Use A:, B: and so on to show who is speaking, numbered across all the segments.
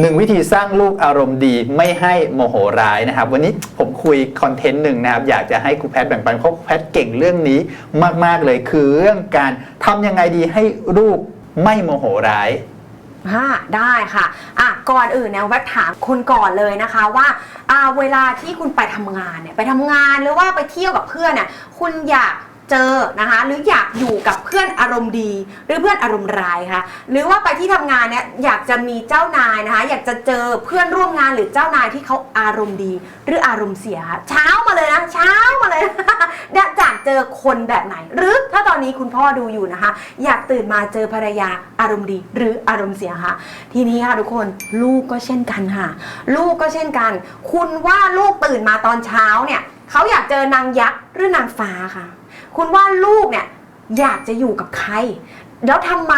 A: หนึ่งวิธีสร้างลูกอารมณ์ดีไม่ให้โมโหร้ายนะครับ วันนี้ผมคุยคอนเทนต์หนึ่งนะครับ อยากจะให้ครูแพทย์แบ่งปันเพราะครูแพทย์เก่งเรื่องนี้มาก ๆ เลยคือเรื่องการทำยังไงดีให้ลูกไม่โมโหร้าย
B: อ่าได้ค่ะอะ ก่อนอื่นเนี่ยแวบถามคุณก่อนเลยนะคะว่าอ่าเวลาที่คุณไปทำงานเนี่ยไปทำงานหรือว่าไปเที่ยวกับเพื่อนเนี่ยคุณอยาก เจอนะคะหรืออยากอยู่กับเพื่อนอารมณ์ดี หรือเพื่อนอารมณ์ร้ายคะหรือว่าไปที่ทำงานเนี่ยอยากจะมีเจ้านายนะคะอยากจะเจอเพื่อนร่วมงานหรือเจ้านายที่เขาอารมณ์ดี หรืออารมณ์เสียคะเช้ามาเลยนะเช้ามาเลยนะอยากเจอคนแบบไหน หรือถ้าตอนนี้คุณพ่อดูอยู่นะคะ อยากตื่นมาเจอภรรยาอารมณ์ดี หรืออารมณ์เสียคะทีนี้ค่ะทุกคนลูกก็เช่นกันค่ะ ลูกก็เช่นกัน คุณว่าลูกตื่นมาตอนเช้าเนี่ยเขาอยากเจอนางยักษ์หรือนางฟ้าค่ะ คุณว่าลูกเนี่ยอยากจะอยู่กับใคร แล้วทำไม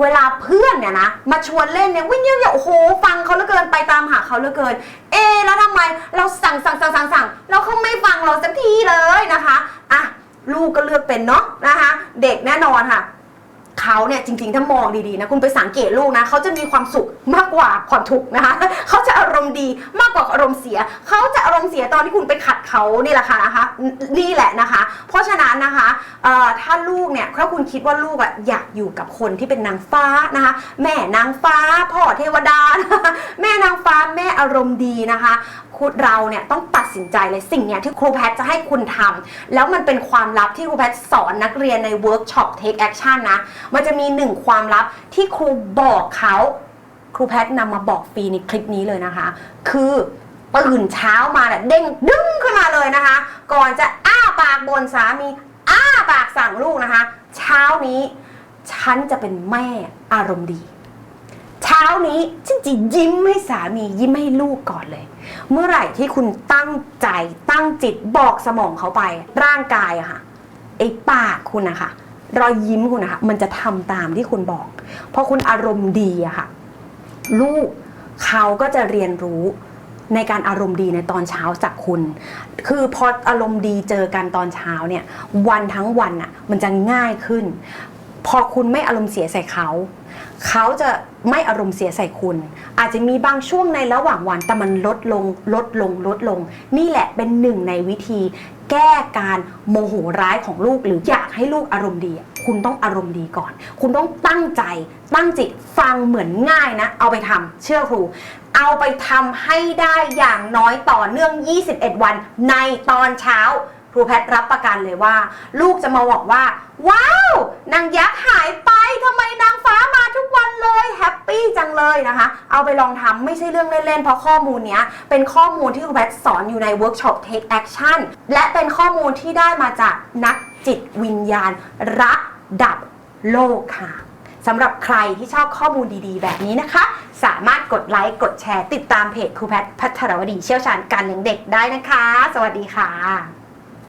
B: เวลาเพื่อนเนี่ยนะมาชวนเล่นเนี่ยวิ่งเยี่ยโอ้โหฟังเขาเหลือเกินไปตามหาเขาเหลือเกิน เอะแล้วทำไมเราสั่งสั่งสั่งสั่งสั่งแล้วเขาไม่ฟังเราสักทีเลยนะคะอะลูกก็เลือกเป็นเนาะนะคะ เด็กแน่นอนค่ะเขาเนี่ยจริงๆ ถ้ามองดีๆนะคุณไปสังเกตลูกนะเขาจะมีความสุขมากกว่าความทุกข์นะคะเขาจะอารมณ์ดีมากกว่าอารมณ์เสียเขาจะอารมณ์เสียตอนที่คุณไปขัดเขานี่แหละค่ะนะคะนี่แหละนะคะ ลูกเนี่ยถ้าคุณคิดว่าลูกอะอยากอยู่กับคนที่เป็นนางฟ้านะคะ แม่นางฟ้าพ่อเทวดานะคะแม่นางฟ้าแม่อารมณ์ดีนะคะคุณเราเนี่ยต้องตัดสินใจเลยสิ่งเนี้ยที่ครูแพทย์จะให้คุณทำแล้วมันเป็นความลับที่ครูแพทย์สอนนักเรียนในเวิร์กช็อป Take Action นะ มันจะมีหนึ่งความลับที่ครูบอกเขาครูแพทย์นำมาบอกฟรีในคลิปนี้เลยนะคะ คือตื่นเช้ามาเนี่ยเด้งดึงขึ้นมาเลยนะคะ ก่อนจะอ้าปากบนสามี ปากสั่งลูกนะคะ เช้านี้ ฉันจะเป็นแม่อารมณ์ดี เช้านี้ฉันจะยิ้มให้สามียิ้มให้ลูกก่อนเลย เมื่อไหร่ที่คุณตั้งใจตั้งจิตบอกสมองเขาไป ร่างกายอะค่ะไอ้ปากคุณนะคะรอยยิ้มคุณนะคะมันจะทำตามที่คุณบอก เพราะคุณอารมณ์ดีอะค่ะ ลูกเขาก็จะเรียนรู้ ในการอารมณ์ดีในตอนเช้าจากคุณ คือพออารมณ์ดีเจอกันตอนเช้าเนี่ยวันทั้งวันอะมันจะง่ายขึ้น พอคุณไม่อารมณ์เสียใส่เขาเขาจะไม่อารมณ์เสียใส่คุณ อาจจะมีบางช่วงในระหว่างวันแต่มันลดลงลดลงลดลง นี่แหละเป็นหนึ่งในวิธี แก้การโมโหร้ายของลูกหรืออยากให้ลูกอารมณ์ดี คุณต้องอารมณ์ดีก่อน คุณต้องตั้งใจ ตั้งจิตฟังเหมือนง่ายนะ เอาไปทำเชื่อครู เอาไปทำให้ได้อย่างน้อยต่อเนื่อง 21 วันในตอนเช้า ครูแพทรับประกันเลยว่า ลูกจะมาบอกว่า ว้าวนางยักษ์หายไปทำไมนางฟ้ามาทุกวันเลยแฮปปี้จังเลยนะคะ เอาไปลองทำไม่ใช่เรื่องเล่นๆ เพราะข้อมูลเนี้ย เป็นข้อมูลที่ครูแพทสอนอยู่ในเวิร์กช็อป Take Action และเป็นข้อมูลที่ได้มาจากนักจิตวิญญาณระดับโลกค่ะ สำหรับใครที่ชอบข้อมูลดีๆ แบบนี้นะคะ สามารถกดไลค์กดแชร์ติดตามเพจครูแพทย์พัทรวดีเชี่ยวชาญการเลี้ยงเด็กได้นะคะ สวัสดีค่ะ